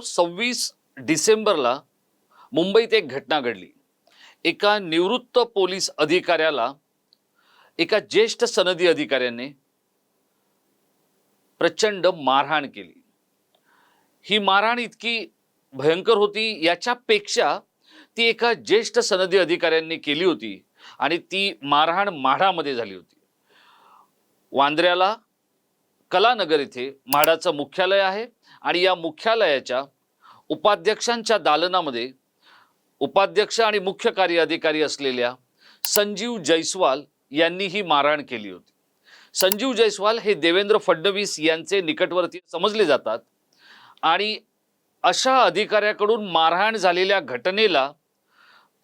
सव्वीस डिसेंबरला मुंबईत एक घटना घडली. एका निवृत्त पोलीस अधिकाऱ्याला एका ज्येष्ठ सनदी अधिकाऱ्याने प्रचंड मारहाण केली. ही मारहाण इतकी भयंकर होती याच्यापेक्षा ती एका ज्येष्ठ सनदी अधिकाऱ्यांनी केली होती आणि ती मारहाण माढामध्ये झाली होती. वांद्र्याला कलानगर इथे म्हाडाचं मुख्यालय आहे आणि या मुख्यालयाच्या उपाध्यक्षांच्या दालनामध्ये उपाध्यक्ष आणि मुख्य कार्य अधिकारी असलेल्या संजीव जयस्वाल यांनी ही मारहाण केली होती. संजीव जयस्वाल हे देवेंद्र फडणवीस यांचे निकटवर्ती समजले जातात आणि अशा अधिकाऱ्याकडून मारहाण झालेल्या घटनेला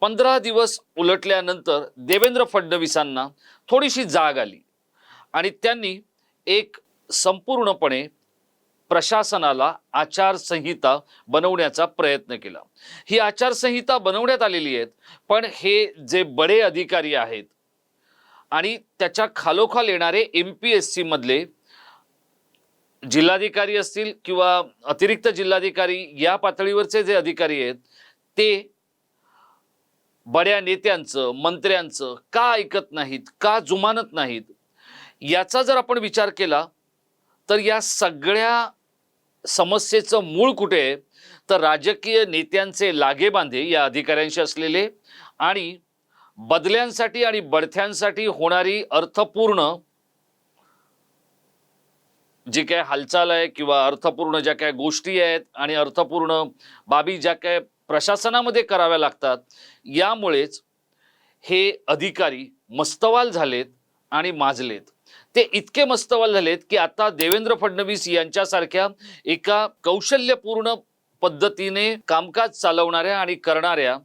पंधरा दिवस उलटल्यानंतर देवेंद्र फडणवीसांना थोडीशी जाग आली आणि त्यांनी एक संपूर्णपणे प्रशासनाला आचारसंहिता बनवण्याचा प्रयत्न केला. ही आचारसंहिता बनवण्यात आलेली आहेत पण हे जे बडे अधिकारी आहेत आणि त्याच्या खालोखाल येणारे एम पी एस सी मधले जिल्हाधिकारी असतील किंवा अतिरिक्त जिल्हाधिकारी या पातळीवरचे जे अधिकारी आहेत ते बड्या नेत्यांचं मंत्र्यांचं का ऐकत नाहीत का जुमानत नाहीत याचा जर आपण विचार केला तर या सगळ्या समस्येचं मूळ कुठे आहे? तर राजकीय नेत्यांचे लागेबांधे या अधिकाऱ्यांशी असलेले आणि बदल्यांसाठी आणि बढत्यांसाठी होणारी अर्थपूर्ण जी काय हालचाल आहे किंवा अर्थपूर्ण ज्या काय गोष्टी आहेत आणि अर्थपूर्ण बाबी ज्या काय प्रशासनामध्ये कराव्या लागतात यामुळेच हे अधिकारी मस्तवाल झालेत आणि माजलेत. ते इतके मस्तवाल झालेत की आता देवेंद्र फडणवीस यांच्यासारख्या एका कौशल्यपूर्ण पद्धतीने कामकाज चालवणाऱ्या आणि करणाऱ्या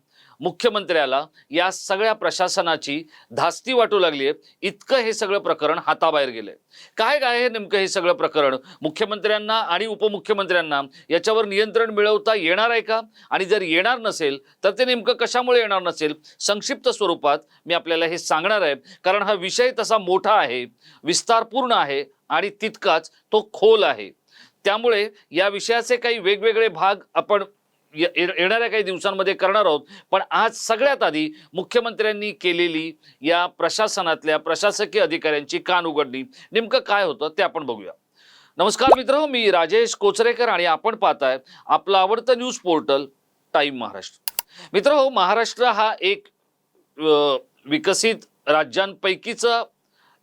मुख्यमंत्र्याला या सगळ्या प्रशासनाची धास्ती वाटू लागली आहे इतकं हे सगळं प्रकरण हाताबाहेर गेलंय. काय काय हे नेमकं हे सगळं प्रकरण? मुख्यमंत्र्यांना आणि उपमुख्यमंत्र्यांना याच्यावर नियंत्रण मिळवता येणार आहे का? आणि जर येणार नसेल तर ते नेमकं कशामुळे येणार नसेल? संक्षिप्त स्वरूपात मी आपल्याला हे सांगणार आहे. कारण हा विषय तसा मोठा आहे विस्तारपूर्ण आहे आणि तितकाच तो खोल आहे. त्यामुळे या विषयाचे काही वेगवेगळे भाग आपण येणाऱ्या काही दिवसांमध्ये करणार आहोत. पण आज सगळ्यात आधी मुख्यमंत्र्यांनी केलेली या प्रशासनातल्या प्रशासकीय अधिकाऱ्यांची कान उघडणी. नेमकं काय होतं ते आपण बघूया. नमस्कार मित्र मी राजेश कोचरेकर आणि आपण पाहताय आपलं आवडतं न्यूज पोर्टल टाईम महाराष्ट्र. मित्र हो महाराष्ट्र हा एक विकसित राज्यांपैकीचा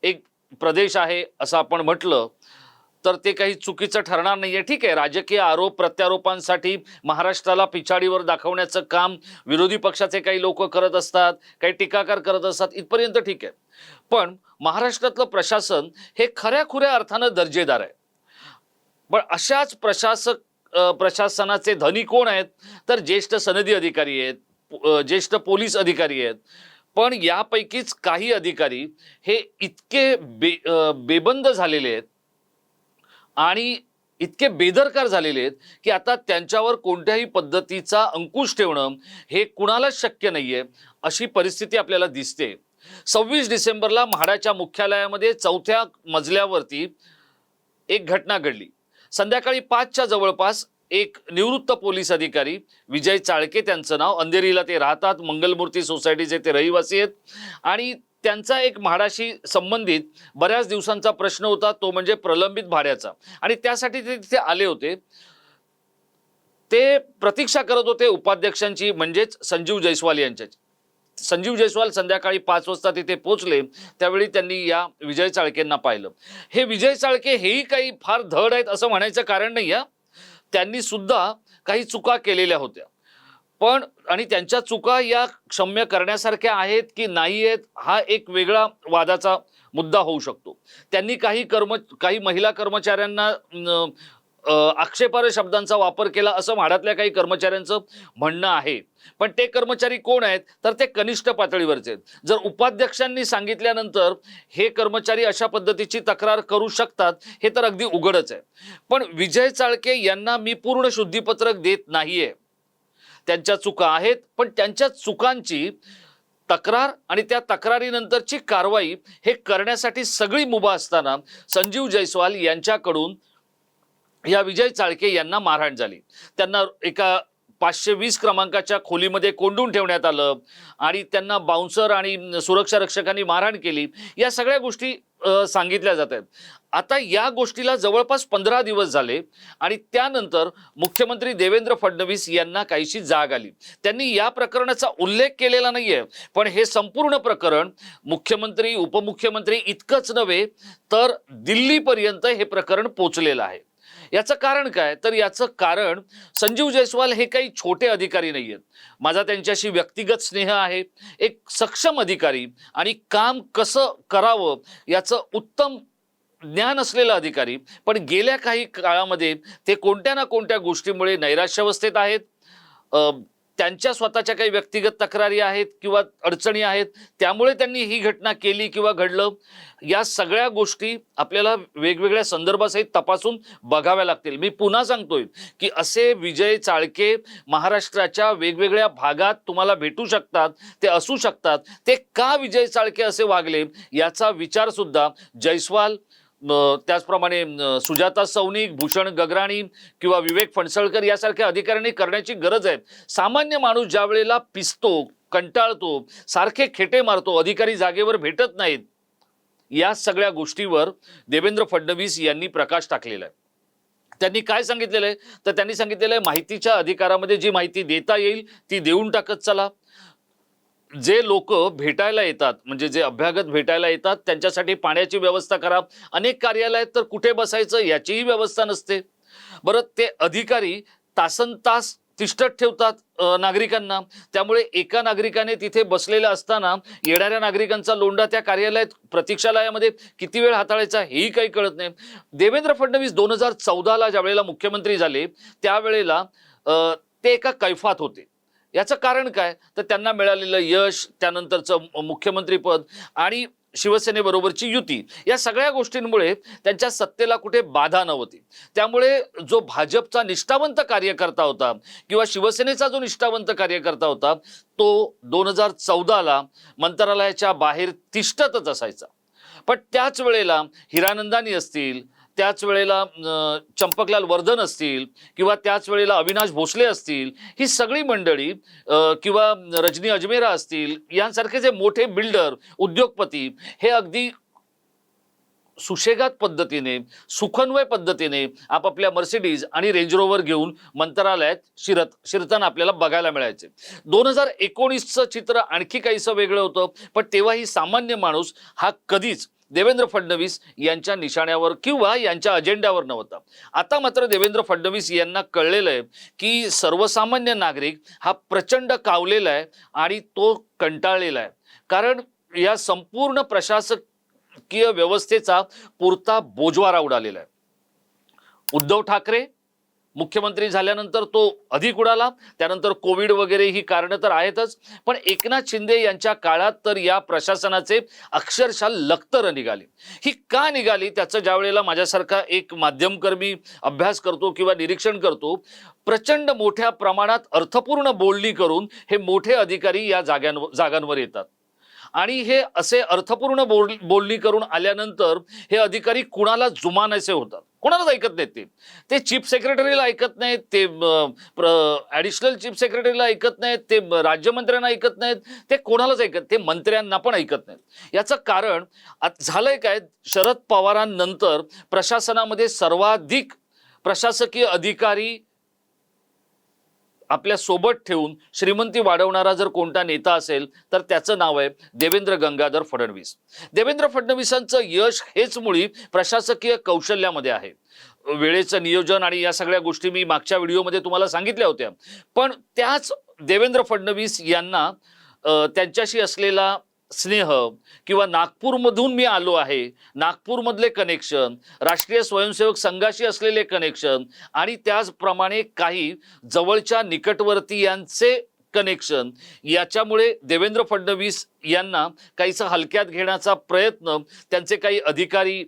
एक प्रदेश आहे असं आपण म्हटलं. तर ते काही चुकीचं ठरणार नाहीये. ठीक आहे राजकीय आरोप प्रत्यारोपांसाठी महाराष्ट्राला पिछाडीवर दाखवण्याचं काम विरोधी पक्षाचे काही लोक करत असतात काही टीकाकार करत असतात इथपर्यंत ठीक आहे. पण महाराष्ट्रातलं प्रशासन हे खऱ्या खुऱ्या अर्थानं दर्जेदार आहे. पण अशाच प्रशासक प्रशासनाचे धनी कोण आहेत? तर ज्येष्ठ सनदी अधिकारी आहेत ज्येष्ठ पोलीस अधिकारी आहेत. पण यापैकीच काही अधिकारी हे इतके बे बेबंद झालेले आहेत आणि इतके बेदरकार झालेले आहेत की आता त्यांच्यावर कोणत्याही पद्धतीचा अंकुश ठेवणं हे कुणालाच शक्य नाहीये अशी परिस्थिती आपल्याला दिसते. सव्वीस डिसेंबरला म्हाडाच्या मुख्यालयामध्ये चौथ्या मजल्यावरती एक घटना घडली. संध्याकाळी पाचच्या जवळपास एक निवृत्त पोलीस अधिकारी विजय चाळके त्यांचं नाव अंधेरीला ते राहतात मंगलमूर्ती सोसायटीचे ते रहिवासी आहेत. आणि त्यांचा एक म्हाडाशी संबंधित बऱ्याच दिवसांचा प्रश्न होता तो म्हणजे प्रलंबित भाड्याचा आणि त्यासाठी ते तिथे आले होते. ते प्रतीक्षा करत होते उपाध्यक्षांची म्हणजेच संजीव जयस्वाल यांच्याची. संजीव जयस्वाल संध्याकाळी पाच वाजता तिथे पोहोचले त्यावेळी त्यांनी या विजय चाळकेंना पाहिलं. हे विजय चाळके हेही काही फार धड आहेत असं म्हणायचं कारण नाही त्यांनी सुद्धा काही चुका केलेल्या होत्या. पण आणि त्यांच्या चुका या क्षम्य करण्यासारख्या आहेत की नाही आहेत हा एक वेगळा वादाचा मुद्दा होऊ शकतो. त्यांनी काही कर्म काही महिला कर्मचाऱ्यांना आक्षेपार्ह शब्दांचा वापर केला असं म्हाडातल्या काही कर्मचाऱ्यांचं म्हणणं आहे. पण ते कर्मचारी कोण आहेत? तर ते कनिष्ठ पातळीवरचे आहेत. जर उपाध्यक्षांनी सांगितल्यानंतर हे कर्मचारी अशा पद्धतीची तक्रार करू शकतात हे तर अगदी उघडच आहे. पण विजय चाळके यांना मी पूर्ण शुद्धीपत्रक देत नाहीये. त्यांच्या चुका आहेत पण त्यांच्या चुकांची तक्रार आणि त्या तक्रारीनंतरची कारवाई हे करण्यासाठी सगळी मुभा असताना संजीव जयस्वाल यांच्याकडून या विजय चाळके यांना मारहाण झाली. त्यांना एका पाचशे वीस क्रमांकाच्या खोलीमध्ये कोंडून ठेवण्यात आलं आणि त्यांना बाउन्सर आणि सुरक्षा रक्षकांनी मारहाण केली. या सगळ्या गोष्टी सांगितल्या जात आहेत. आता या गोष्टीला जवळपास पंधरा दिवस झाले आणि त्यानंतर मुख्यमंत्री देवेंद्र फडणवीस यांना काहीशी जाग आली. त्यांनी या प्रकरणाचा उल्लेख केलेला नाही आहे पण हे संपूर्ण प्रकरण मुख्यमंत्री उपमुख्यमंत्री इतकंच नव्हे तर दिल्लीपर्यंत हे प्रकरण पोचलेलं आहे. याचं कारण काय? तर याचं कारण संजीव जयस्वाल हे काही छोटे अधिकारी नाही आहेत माझा त्यांच्याशी व्यक्तिगत स्नेह आहे. एक सक्षम अधिकारी आणि काम कसं करावं याचं उत्तम ज्ञान असलेला अधिकारी. पण गेल्या काही काळामध्ये ते कोणत्या ना कोणत्या गोष्टीमुळे नैराश्यावस्थेत आहेत? त्यांच्या स्वतःच्या काही व्यक्तिगत तक्रारी आहेत किंवा अडचणी आहेत त्यामुळे त्यांनी ही घटना केली किंवा घडलं या सगळ्या गोष्टी आपल्याला वेगवेगळ्या संदर्भासहित तपासून बघाव्या लागतील. मी पुन्हा सांगतोय की असे विजय चाळके महाराष्ट्राच्या वेगवेगळ्या भागात तुम्हाला भेटू शकतात ते असू शकतात ते का विजय चाळके असे वागले याचा विचार सुद्धा जयस्वाल त्याचप्रमाणे सुजाता सौनिक भूषण गगराणी किंवा विवेक फणसळकर यासारख्या अधिकाऱ्यांनी करण्याची गरज आहे. सामान्य माणूस ज्या वेळेला पिसतो कंटाळतो सारखे खेटे मारतो अधिकारी जागेवर भेटत नाहीत या सगळ्या गोष्टीवर देवेंद्र फडणवीस यांनी प्रकाश टाकलेला आहे. त्यांनी काय सांगितलेलं आहे? तर त्यांनी सांगितलेलं आहे माहितीच्या अधिकारामध्ये जी माहिती देता येईल ती देऊन टाकत चला. जे लोक भेटायला येतात म्हणजे जे अभ्यागत भेटायला येतात त्यांच्यासाठी पाण्याची व्यवस्था करा. अनेक कार्यालयात तर कुठे बसायचं याचीही व्यवस्था नसते. बरं ते अधिकारी तासन तास तिष्ठत ठेवतात नागरिकांना. त्यामुळे एका नागरिकाने तिथे बसलेला असताना येणाऱ्या नागरिकांचा लोंढा त्या कार्यालयात प्रतीक्षालयामध्ये किती वेळ हाताळायचा हेही काही कळत नाही. देवेंद्र फडणवीस दोन हजार चौदाला ज्या वेळेला मुख्यमंत्री झाले त्यावेळेला ते एका कैफात होते. याचं कारण काय? तर त्यांना मिळालेलं यश त्यानंतरचं मुख्यमंत्रीपद आणि शिवसेनेबरोबरची युती. या सगळ्या गोष्टींमुळे त्यांच्या सत्तेला कुठे बाधा नव्हती. त्यामुळे जो भाजपचा निष्ठावंत कार्यकर्ता होता किंवा शिवसेनेचा जो निष्ठावंत कार्यकर्ता होता तो दोन हजार चौदाला मंत्रालयाच्या बाहेर तिष्ठतच असायचा. पण त्याच वेळेला हिरानंदानी असतील त्याच वेळेला चंपकलाल वर्धन असतील किंवा त्याच वेळेला अविनाश भोसले असतील ही सगळी मंडळी किंवा रजनी अजमेरा असतील यांसारखे जे मोठे बिल्डर उद्योगपती हे अगदी सुशेगात पद्धतीने सुखन्वय पद्धतीने आपापल्या मर्सिडीज आणि रेंज रोवर घेऊन मंत्रालयात शिरत शिरताना आपल्याला बघायला मिळायचे. दोन हजार एकोणीसचं चित्र आणखी काहीसं वेगळं होतं पण तेव्हाही सामान्य माणूस हा कधीच देवेंद्र फडणवीस यांच्या निशाण्यावर किंवा यांच्या अजेंड्यावर नव्हता. आता मात्र देवेंद्र फडणवीस यांना कळलेलं आहे की सर्वसामान्य नागरिक हा प्रचंड कावलेला आहे आणि तो कंटाळलेला आहे. कारण या संपूर्ण प्रशासकीय व्यवस्थेचा पुरता बोजवारा उडालेला आहे. उद्धव ठाकरे मुख्यमंत्री झाल्यानंतर तो अधिक उडाला. त्यानंतर कोविड वगैरे ही कारणं तर आहेतच. पण एकनाथ शिंदे यांच्या काळात तर या प्रशासनाचे अक्षरशः लखतर निघाली. ही का निघाली? त्याचं ज्या वेळेला माझ्यासारखा एक माध्यमकर्मी अभ्यास करतो किंवा निरीक्षण करतो प्रचंड मोठ्या प्रमाणात अर्थपूर्ण बोलणी करून हे मोठे अधिकारी या जाग्यांवर जागांवर येतात. आणि हे असे अर्थपूर्ण बोल बोलणी करून आल्यानंतर हे अधिकारी कुणाला जुमानायचे होतात? कोणालाच ऐकत नाहीत ते. ते चीफ सेक्रेटरीला ऐकत नाहीत ते ॲडिशनल चीफ सेक्रेटरीला ऐकत नाहीत ते राज्यमंत्र्यांना ऐकत नाहीत ते कोणालाच ऐकत ते मंत्र्यांना पण ऐकत नाहीत. याचं कारण झालंय काय? शरद पवारांनंतर प्रशासनामध्ये सर्वाधिक प्रशासकीय अधिकारी आपल्यासोबत ठेवून श्रीमंती वाढवणारा जर कोणता नेता असेल तर त्याचं नाव आहे देवेंद्र गंगाधर फडणवीस. देवेंद्र फडणवीसांचं यश हेच मुळी प्रशासकीय कौशल्यामध्ये आहे. वेळेचं नियोजन आणि या सगळ्या गोष्टी मी मागच्या व्हिडिओमध्ये तुम्हाला सांगितल्या होत्या. पण त्याच देवेंद्र फडणवीस यांना त्यांच्याशी असलेला स्नेह किंवा नागपूरमधून मी आलो आहे. नागपूरमधले कनेक्शन राष्ट्रीय स्वयंसेवक संघाशी असलेले कनेक्शन आणि त्याचप्रमाणे काही जवळच्या निकटवर्तीयांचे कनेक्शन याच्यामुळे देवेंद्र फडणवीस यांना काहीसा हलक्यात घेण्याचा प्रयत्न त्यांचे काही अधिकारी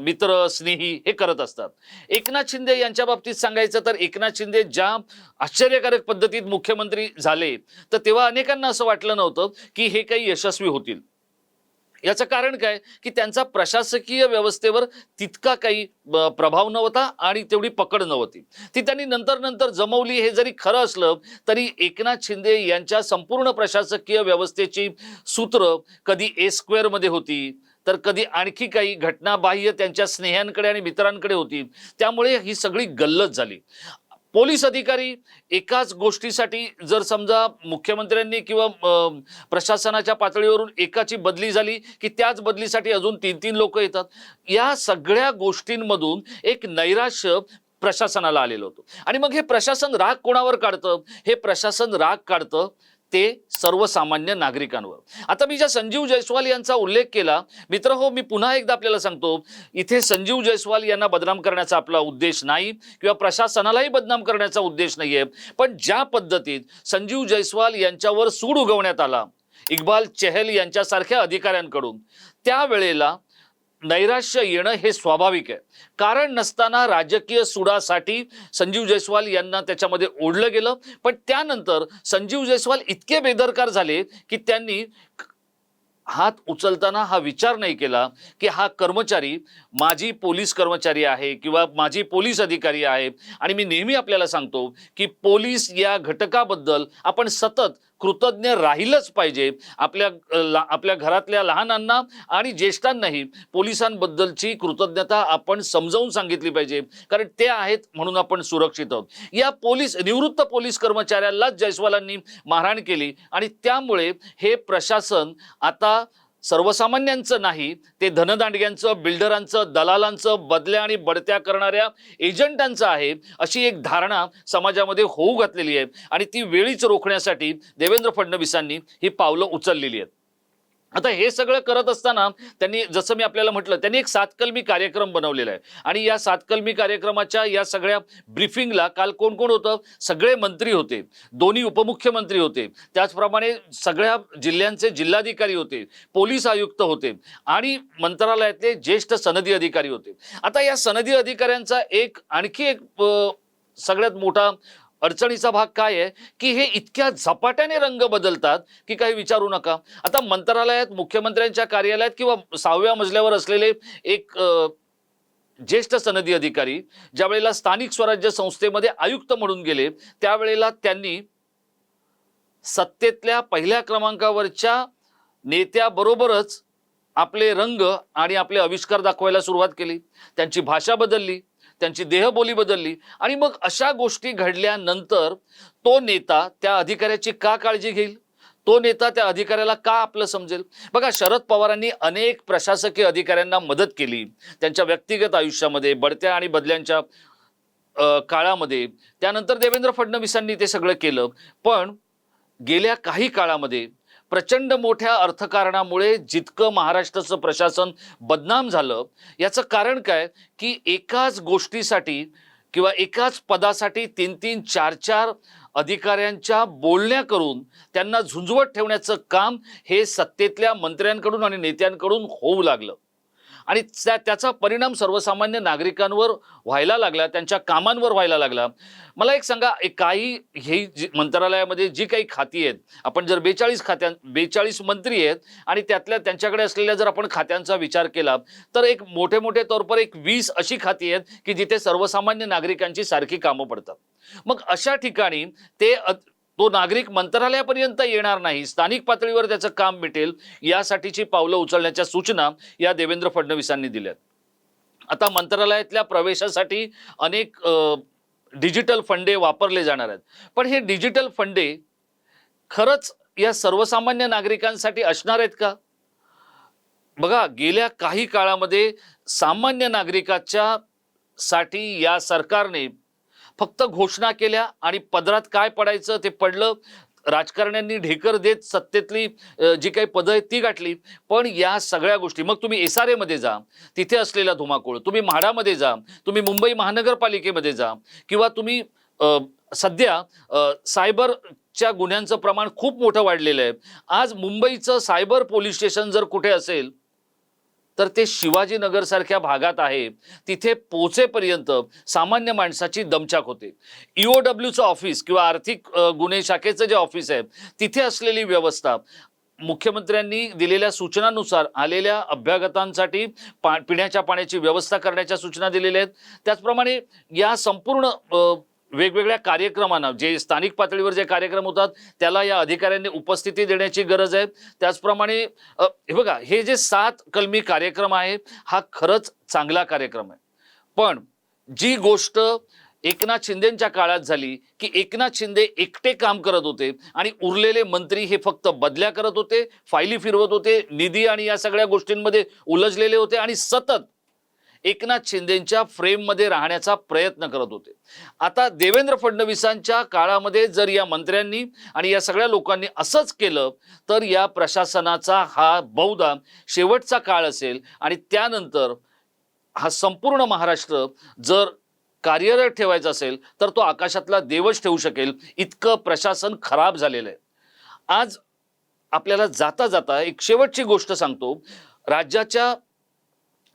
मित्र स्नेही हे करत असतात. एकनाथ शिंदे यांच्या बाबतीत सांगायचं तर एकनाथ शिंदे ज्या आश्चर्यकारक पद्धतीत मुख्यमंत्री झाले तर तेव्हा अनेकांना असं वाटलं नव्हतं की हे काही यशस्वी होतील. याचं कारण काय? की त्यांचा प्रशासकीय व्यवस्थेवर तितका काही प्रभाव नव्हता आणि तेवढी पकड नव्हती. ती त्यांनी नंतर नंतर जमवली हे जरी खरं असलं तरी एकनाथ शिंदे यांच्या संपूर्ण प्रशासकीय व्यवस्थेची सूत्र कधी ए स्क्वेअरमध्ये होती तर कधी आणखी काही घटनाबाह्य त्यांच्या स्नेहांकडे आणि मित्रांकडे होती. त्यामुळे ही सगळी गल्लत झाली. पोलीस अधिकारी एकाच गोष्टीसाठी जर समजा मुख्यमंत्र्यांनी किंवा प्रशासनाच्या पातळीवरून एकाची बदली झाली की त्याच बदलीसाठी अजून तीन तीन लोक येतात. या सगळ्या गोष्टींमधून एक नैराश्य प्रशासनाला आलेलं होतं. आणि मग हे प्रशासन राग कोणावर काढतं? हे प्रशासन राग काढतं ते सर्वसामान्य नागरिकांवर. आता मी ज्या संजीव जयस्वाल यांचा उल्लेख केला मित्र हो मी पुन्हा एकदा आपल्याला सांगतो इथे संजीव जयस्वाल यांना बदनाम करण्याचा आपला उद्देश नाही किंवा प्रशासनालाही बदनाम करण्याचा उद्देश नाहीये पण ज्या पद्धतीत संजीव जयस्वाल यांच्यावर सूड उगवण्यात आला इक्बाल चहल यांच्यासारख्या अधिकाऱ्यांकडून त्यावेळेला नैराश्य येणं हे स्वाभाविक आहे. कारण नसताना राजकीय सुडासाठी संजीव जयस्वाल यांना त्याच्यामध्ये ओढलं गेलं. पण त्यानंतर संजीव जयस्वाल इतके बेदरकार झाले की त्यांनी हात उचलताना हा विचार नाही केला की हा कर्मचारी माझी पोलीस कर्मचारी आहे किंवा माझी पोलीस अधिकारी आहे आणि मी नेहमी आपल्याला सांगतो की पोलीस या घटकाबद्दल आपण सतत कृतज्ञ राहिलंच पाहिजे. आपल्या ला- आपल्या घरातल्या लहानांना आणि ज्येष्ठांनाही पोलिसांबद्दलची कृतज्ञता आपण समजावून सांगितली पाहिजे. कारण ते आहेत म्हणून आपण सुरक्षित आहोत. या पोलीस निवृत्त पोलीस कर्मचाऱ्यालाच जयस्वालांनी मारहाण केली आणि त्यामुळे हे प्रशासन आता सर्वसामान्यांचं नाही ते धनदांडग्यांचं बिल्डरांचं दलालांचं बदल्या आणि बढत्या करणाऱ्या एजंटांचं आहे अशी एक धारणा समाजामध्ये होऊ घातलेली आहे. आणि ती वेळीच रोखण्यासाठी देवेंद्र फडणवीसांनी ही पावलं उचललेली आहेत. आता हे सगळं करत असताना त्यांनी जसं मी आपल्याला म्हटलं त्यांनी एक सातकलमी कार्यक्रम बनवलेला आहे. आणि या सातकलमी कार्यक्रमाच्या या सगळ्या ब्रिफिंगला काल कोण कोण होतं? सगळे मंत्री होते. दोन्ही उपमुख्यमंत्री होते. त्याचप्रमाणे सगळ्या जिल्ह्यांचे जिल्हाधिकारी होते. पोलीस आयुक्त होते. आणि मंत्रालयातले ज्येष्ठ सनदी अधिकारी होते. आता या सनदी अधिकाऱ्यांचा एक आणखी एक सगळ्यात मोठा अडचणीचा भाग काय आहे? की हे इतक्या झपाट्याने रंग बदलतात की काही विचारू नका. आता मंत्रालयात मुख्यमंत्र्यांच्या कार्यालयात किंवा सहाव्या मजल्यावर असलेले एक ज्येष्ठ सनदी अधिकारी ज्या वेळेला स्थानिक स्वराज्य संस्थेमध्ये आयुक्त म्हणून गेले त्यावेळेला त्यांनी सत्तेतल्या पहिल्या क्रमांकावरच्या नेत्याबरोबरच आपले रंग आणि आपले आविष्कार दाखवायला सुरुवात केली. त्यांची भाषा बदलली. त्यांची देहबोली बदलली. आणि मग अशा गोष्टी घडल्यानंतर तो नेता त्या अधिकाऱ्याची का काळजी घेईल? तो नेता त्या अधिकाऱ्याला का आपलं समजेल? बघा शरद पवारांनी अनेक प्रशासकीय अधिकाऱ्यांना मदत केली. त्यांच्या व्यक्तिगत आयुष्यामध्ये बढत्या आणि बदल्यांच्या काळामध्ये. त्यानंतर देवेंद्र फडणवीसांनी ते सगळं केलं. पण गेल्या काही काळामध्ये प्रचंड मोठ्या अर्थकारणामुळे जितकं महाराष्ट्राचं प्रशासन बदनाम झालं याचं कारण काय? की एकाच गोष्टीसाठी किंवा एकाच पदासाठी तीन तीन चार चार अधिकाऱ्यांच्या बोलण्या करून त्यांना झुंजवत ठेवण्याचं काम हे सत्तेतल्या मंत्र्यांकडून आणि नेत्यांकडून होऊ लागलं. आणि त्या त्याचा परिणाम सर्वसामान्य नागरिकांवर व्हायला लागला त्यांच्या कामांवर व्हायला लागला. मला एक सांगा एक काही हे जी मंत्रालयामध्ये जी काही खाती आहेत आपण जर बेचाळीस खात्यां बेचाळीस मंत्री आहेत आणि त्यातल्या त्यांच्याकडे असलेल्या जर आपण खात्यांचा विचार केला तर एक मोठे मोठे तौर पर एक वीस अशी खाती आहेत की जिथे सर्वसामान्य नागरिकांची सारखी कामं पडतात. मग अशा ठिकाणी ते तो नागरिक मंत्रालयापर्यंत येणार नाही. स्थानिक पातळीवर त्याचं काम मिटेल यासाठीची पावलं उचलण्याच्या सूचना या देवेंद्र फडणवीसांनी दिल्यात. आता मंत्रालयातल्या प्रवेशासाठी अनेक डिजिटल फंडे वापरले जाणार आहेत. पण हे डिजिटल फंडे खरंच या सर्वसामान्य नागरिकांसाठी असणार आहेत का? बघा गेल्या काही काळामध्ये सामान्य नागरिकाच्या साठी या सरकारने फक्त घोषणा केल्या आणि पदरात काय पडायचं ते पडलं. राजकारण्यांनी ढेकर देत सत्तेतली जी काही पदं आहेत ती गाठली. पण या सगळ्या गोष्टी मग तुम्ही एस आर एमध्ये जा तिथे असलेला धुमाकूळ तुम्ही म्हाडामध्ये जा तुम्ही मुंबई महानगरपालिकेमध्ये जा किंवा तुम्ही सध्या सायबरच्या गुन्ह्यांचं प्रमाण खूप मोठं वाढलेलं आहे. आज मुंबईचं सायबर पोलीस स्टेशन जर कुठे असेल तर ते शिवाजीनगरसारख्या भागात आहे. तिथे पोचेपर्यंत सामान्य माणसाची दमछाक होते. ईओडब्ल्यूचं ऑफिस किंवा आर्थिक गुन्हे शाखेचं जे ऑफिस आहे तिथे असलेली व्यवस्था मुख्यमंत्र्यांनी दिलेल्या सूचनानुसार आलेल्या अभ्यागतांसाठी पा पिण्याच्या पाण्याची व्यवस्था करण्याच्या सूचना दिलेल्या आहेत. त्याचप्रमाणे या संपूर्ण वेगवेगळ्या कार्यक्रमांना जे स्थानिक पातळीवर जे कार्यक्रम होतात त्याला या अधिकाऱ्यांनी उपस्थिती देण्याची गरज आहे. त्याचप्रमाणे हे बघा हे जे सात कलमी कार्यक्रम आहे हा खरंच चांगला कार्यक्रम आहे. पण जी गोष्ट एकनाथ शिंदेच्या काळात झाली की एकनाथ शिंदे एकटे काम करत होते आणि उरलेले मंत्री हे फक्त बदल्या करत होते फायली फिरवत होते निधी आणि या सगळ्या गोष्टींमध्ये उलझलेले होते आणि सतत एकनाथ शिंदेच्या फ्रेममध्ये राहण्याचा प्रयत्न करत होते. आता देवेंद्र फडणवीसांच्या काळामध्ये जर या मंत्र्यांनी आणि या सगळ्या लोकांनी असंच केलं तर या प्रशासनाचा हा बहुधा शेवटचा काळ असेल आणि त्यानंतर हा संपूर्ण महाराष्ट्र जर कार्यरत ठेवायचा असेल तर तो आकाशातला देवच ठेवू शकेल. इतकं प्रशासन खराब झालेलं आहे. आज आपल्याला जाता जाता एक शेवटची गोष्ट सांगतो. राज्याच्या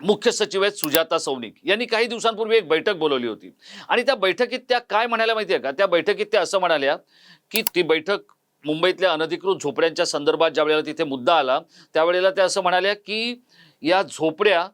मुख्य सचिव आहेत सुजाता सौनिक. यांनी काही दिवसांपूर्वी एक बैठक बोलवली होती. आणि त्या बैठकीत त्या काय म्हणाल्या माहिती आहे का? त्या बैठकीत त्या असं म्हणाल्या की ती बैठक मुंबईतल्या अनधिकृत झोपड्यांच्या संदर्भात ज्या वेळेला तिथे मुद्दा आला त्यावेळेला त्या असं म्हणाल्या की या झोपड्या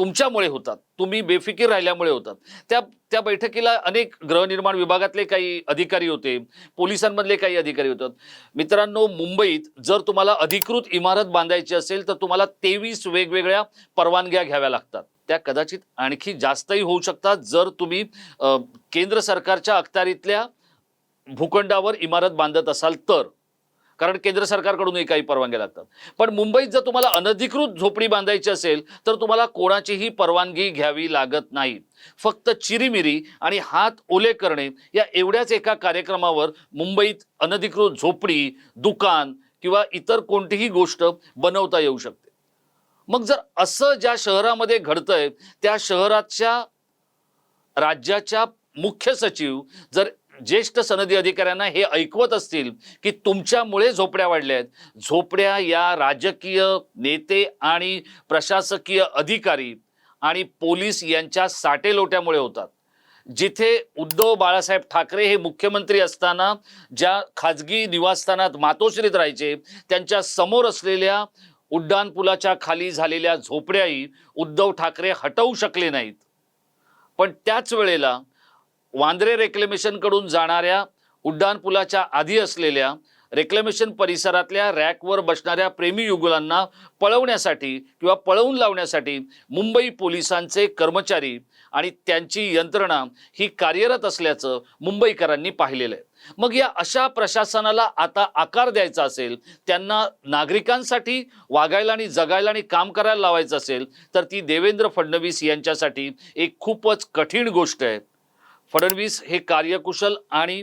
तुमच्यामुळे होतात. तुम्ही बेफिकीर राहिल्यामुळे होतात. त्या त्या बैठकीला अनेक गृहनिर्माण विभागातले काही अधिकारी होते. पोलिसांमधले काही अधिकारी होतात मित्रांनो मुंबईत जर तुम्हाला अधिकृत इमारत बांधायची असेल तर तुम्हाला तेवीस वेगवेगळ्या परवानग्या घ्याव्या लागतात. त्या कदाचित आणखी जास्तही होऊ शकतात जर तुम्ही केंद्र सरकारच्या अखत्यारीतल्या भूखंडावर इमारत बांधत असाल तर. कारण केंद्र सरकारकडूनही काही परवानग्या लागतात. पण मुंबईत जर तुम्हाला अनधिकृत झोपडी बांधायची असेल तर तुम्हाला कोणाचीही परवानगी घ्यावी लागत नाही. फक्त चिरीमिरी आणि हात ओले करणे या एवढ्याच एका कार्यक्रमावर मुंबईत अनधिकृत झोपडी दुकान किंवा इतर कोणतीही गोष्ट बनवता येऊ शकते. मग जर असं ज्या शहरामध्ये घडतंय त्या शहराच्या राज्याच्या मुख्य सचिव जर ज्येष्ठ सनदी अधिकाऱ्यांना हे ऐकवत असतील की तुमच्यामुळे झोपड्या वाढल्या आहेत. झोपड्या या राजकीय नेते आणि प्रशासकीय अधिकारी आणि पोलीस यांच्या साटेलोट्यामुळे होतात. जिथे उद्धव बाळासाहेब ठाकरे हे मुख्यमंत्री असताना ज्या खाजगी निवासस्थानात मातोश्रीत राहायचे त्यांच्यासमोर असलेल्या उड्डाणपुलाच्या खाली झालेल्या झोपड्याही उद्धव ठाकरे हटवू शकले नाहीत. पण त्याच वेळेला वांद्रे रेक्लेमेशनकडून जाणाऱ्या उड्डाणपुलाच्या आधी असलेल्या रेक्लेमेशन परिसरातल्या रॅकवर बसणाऱ्या प्रेमी युगुलांना पळवण्यासाठी किंवा पळवून लावण्यासाठी मुंबई पोलिसांचे कर्मचारी आणि त्यांची यंत्रणा ही कार्यरत असल्याचं मुंबईकरांनी पाहिलेलं आहे. मग या अशा प्रशासनाला आता आकार द्यायचा असेल त्यांना नागरिकांसाठी वागायला आणि जगायला आणि काम करायला लावायचं असेल तर ती देवेंद्र फडणवीस यांच्यासाठी एक खूपच कठीण गोष्ट आहे. फडणवीस हे कार्यकुशल आणि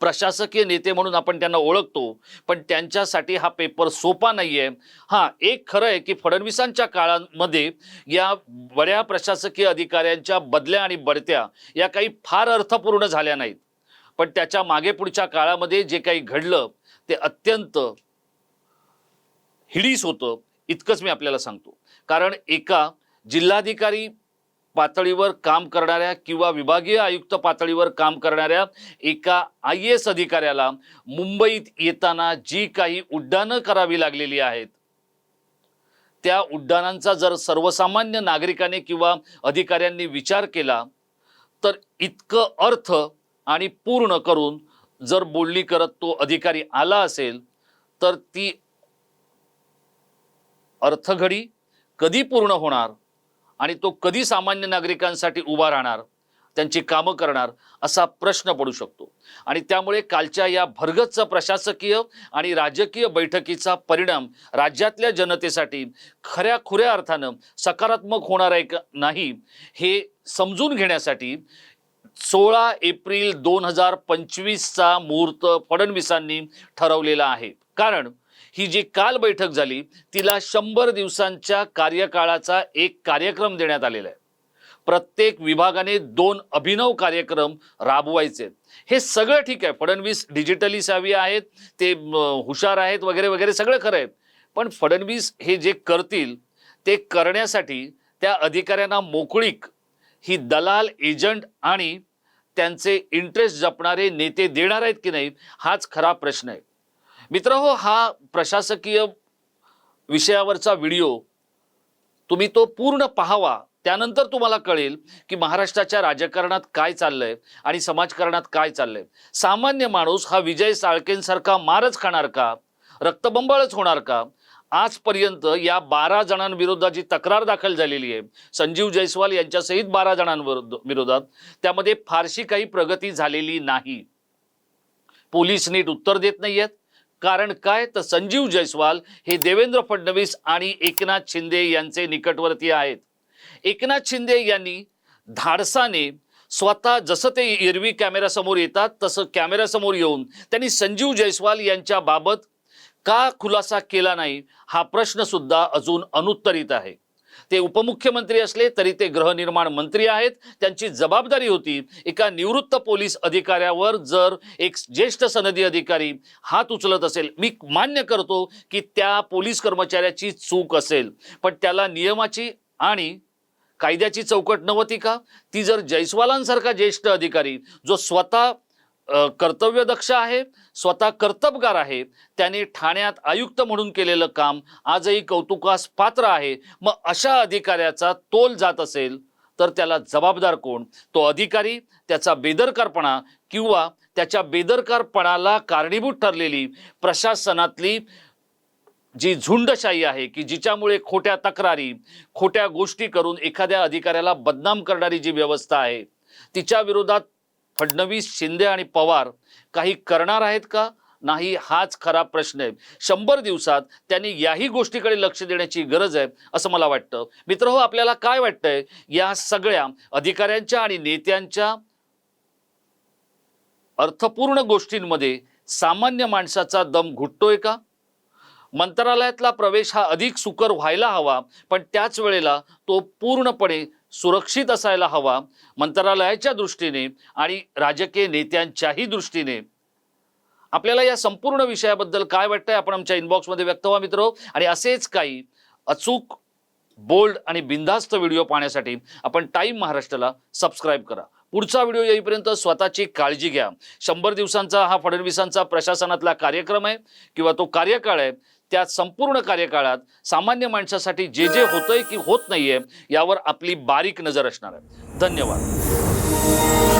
प्रशासकीय नेते म्हणून आपण त्यांना ओळखतो पण त्यांच्यासाठी हा पेपर सोपा नाही आहे हां एक खरं आहे की फडणवीसांच्या काळामध्ये या बड्या प्रशासकीय अधिकाऱ्यांच्या बदल्या आणि बढत्या या काही फार अर्थपूर्ण झाल्या नाहीत. पण त्याच्यामागे पुढच्या काळामध्ये जे काही घडलं ते अत्यंत हिडीस होतं इतकंच मी आपल्याला सांगतो. कारण एका जिल्हाधिकारी पातळीवर काम करणाऱ्या किंवा विभागीय आयुक्त पातळीवर काम करणाऱ्या एका आय एस अधिकाऱ्याला मुंबईत येताना जी काही उड्डाणं करावी लागलेली आहेत त्या उड्डाणांचा जर सर्वसामान्य नागरिकाने किंवा अधिकाऱ्यांनी विचार केला तर इतकं अर्थ आणि पूर्ण करून जर बोलणी करत तो अधिकारी आला असेल तर ती अर्थघडी कधी पूर्ण होणार? आणि तो कधी सामान्य नागरिकांसाठी उभा राहणार त्यांची कामं करणार असा प्रश्न पडू शकतो. आणि त्यामुळे कालच्या या भरगच्च प्रशासकीय आणि राजकीय बैठकीचा परिणाम राज्यातल्या जनतेसाठी खऱ्या खुऱ्या अर्थानं सकारात्मक होणार आहे का नाही हे समजून घेण्यासाठी सोळा एप्रिल दोन हजार पंचवीसचा मुहूर्त फडणवीसांनी ठरवलेला आहे. कारण ही जी काल बैठक झाली तिला शंभर दिवसांच्या कार्यकाळाचा एक कार्यक्रम देण्यात आलेला आहे. प्रत्येक विभागाने दोन अभिनव कार्यक्रम राबवायचे. हे सगळं ठीक आहे. फडणवीस डिजिटली सावी आहेत ते हुशार आहेत वगैरे वगैरे सगळं खरं आहे. पण फडणवीस हे जे करतील ते करण्यासाठी त्या अधिकाऱ्यांना मोकळीक ही दलाल एजंट आणि त्यांचे इंटरेस्ट जपणारे नेते देणार आहेत की नाही हाच खरा प्रश्न आहे. मित्र हो, हा प्रशासकीय विषयावरचा व्हिडिओ तुम्ही तो पूर्ण पाहावा. त्यानंतर तुम्हाला कळेल की महाराष्ट्राच्या राजकारणात काय चाललंय आणि समाजकारणात काय चाललंय. सामान्य माणूस हा विजय साळकेंसारखा मारच खाणार का? रक्तबंबाळच होणार का? आजपर्यंत या बारा जणांविरोधात जी तक्रार दाखल झालेली आहे संजीव जयस्वाल यांच्यासहित बारा जणांविरुद्ध विरोधात त्यामध्ये फारशी काही प्रगती झालेली नाही. पोलीस नीट उत्तर देत नाहीयेत. कारण काय? तर संजीव जयस्वाल हे देवेंद्र फडणवीस आणि एकनाथ शिंदे यांचे निकटवर्ती आहेत. एकनाथ शिंदे यांनी धाडसाने स्वतः जसं ते एरवी कॅमेऱ्यासमोर येतात तसं कॅमेऱ्यासमोर येऊन त्यांनी संजीव जयस्वाल यांच्याबाबत का खुलासा केला नाही हा प्रश्नसुद्धा अजून अनुत्तरित आहे. ते उपमुख्यमंत्री असले तरी ते गृहनिर्माण मंत्री आहेत. त्यांची जबाबदारी होती. एका निवृत्त पोलीस अधिकाऱ्यावर जर एक ज्येष्ठ सनदी अधिकारी हात उचलत असेल मी मान्य करतो की त्या पोलीस कर्मचाऱ्याची चूक असेल. पण त्याला नियमाची आणि कायद्याची चौकट नव्हती का? ती जर जैस्वालांसारखा ज्येष्ठ अधिकारी जो स्वतः कर्तव्यदक्ष आहे स्वतः कर्तबगार आहे त्याने ठाण्यात आयुक्त म्हणून केलेलं काम आजही कौतुकास पात्र आहे. मग अशा अधिकाऱ्याचा तोल जात असेल तर त्याला जबाबदार कोण? तो अधिकारी त्याचा बेदरकारपणा किंवा त्याच्या बेदरकारपणाला कारणीभूत ठरलेली प्रशासनातली जी झुंडशाही आहे की जिच्यामुळे खोट्या तक्रारी खोट्या गोष्टी करून एखाद्या अधिकाऱ्याला बदनाम करणारी जी व्यवस्था आहे तिच्या विरोधात फडणवीस शिंदे आणि पवार काही करणार आहेत का? नाही हाच खरा प्रश्न आहे. शंभर दिवसात त्यांनी याही गोष्टीकडे लक्ष देण्याची गरज आहे असं मला वाटतं. मित्र हो आपल्याला काय वाटतंय? या सगळ्या अधिकाऱ्यांच्या आणि नेत्यांच्या अर्थपूर्ण गोष्टींमध्ये सामान्य माणसाचा दम घुटतोय का? मंत्रालयातला प्रवेश हा अधिक सुकर व्हायला हवा पण त्याच वेळेला तो पूर्णपणे सुरक्षित असायला हवा मंत्रालयाच्या दृष्टीने आणि राजकीय नेत्यांच्याही दृष्टीने. आपल्याला या संपूर्ण विषयाबद्दल काय वाटतंय आपण आमच्या इनबॉक्समध्ये व्यक्त व्हा मित्र. आणि असेच काही अचूक बोल्ड आणि बिनधास्त व्हिडिओ पाहण्यासाठी आपण टाईम महाराष्ट्राला सबस्क्राईब करा. पुढचा व्हिडिओ येईपर्यंत स्वतःची काळजी घ्या. शंभर दिवसांचा हा फडणवीसांचा प्रशासनातला कार्यक्रम आहे किंवा तो कार्यकाळ आहे त्या संपूर्ण कार्यकाळात सामान्य माणसासाठी जे जे होतंय की होत नाहीये यावर आपली बारीक नजर असणार आहे. धन्यवाद.